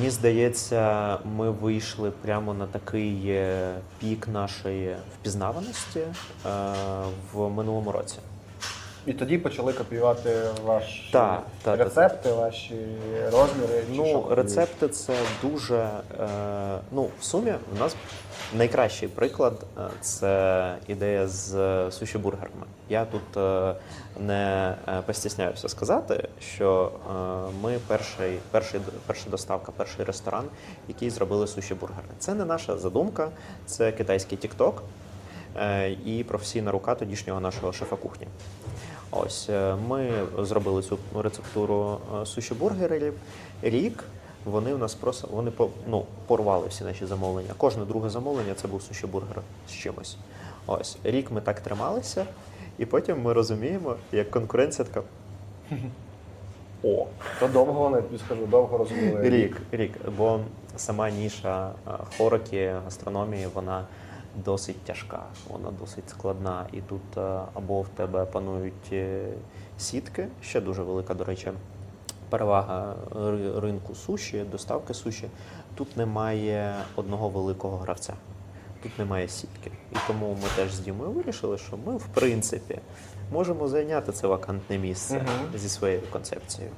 Мені здається, ми вийшли прямо на такий е, пік нашої впізнаваності е, в минулому році. І тоді почали копіювати ваші так, так, рецепти, ваші розміри. чи Ну, копіюєте? рецепти це дуже. Е, ну, в сумі у нас найкращий приклад е, це ідея з суші-бургерами. Я тут е, не е, постісняюся сказати, що е, ми перший, перший, перша доставка, перший ресторан, який зробили суші-бургери. Це не наша задумка, це китайський е, і професійна рука тодішнього нашого шефа кухні. Ось е, ми зробили цю рецептуру е, суші-бургерів. Рік вони у нас просто вони ну, порвали всі наші замовлення. Кожне друге замовлення це був суші-бургер з чимось. Ось рік ми так трималися, і потім ми розуміємо, як конкуренція така. О, То довго вони, скажу, довго розуміли. Рік, рік. Бо сама ніша е, хороки, гастрономії, вона досить тяжка, вона досить складна. І тут е, або в тебе панують е, сітки, ще дуже велика, до речі, перевага ринку суші, доставки суші. Тут немає одного великого гравця. Тут немає сітки. І тому ми теж з Дімою вирішили, що ми, в принципі, можемо зайняти це вакантне місце Мгм. зі своєю концепцією.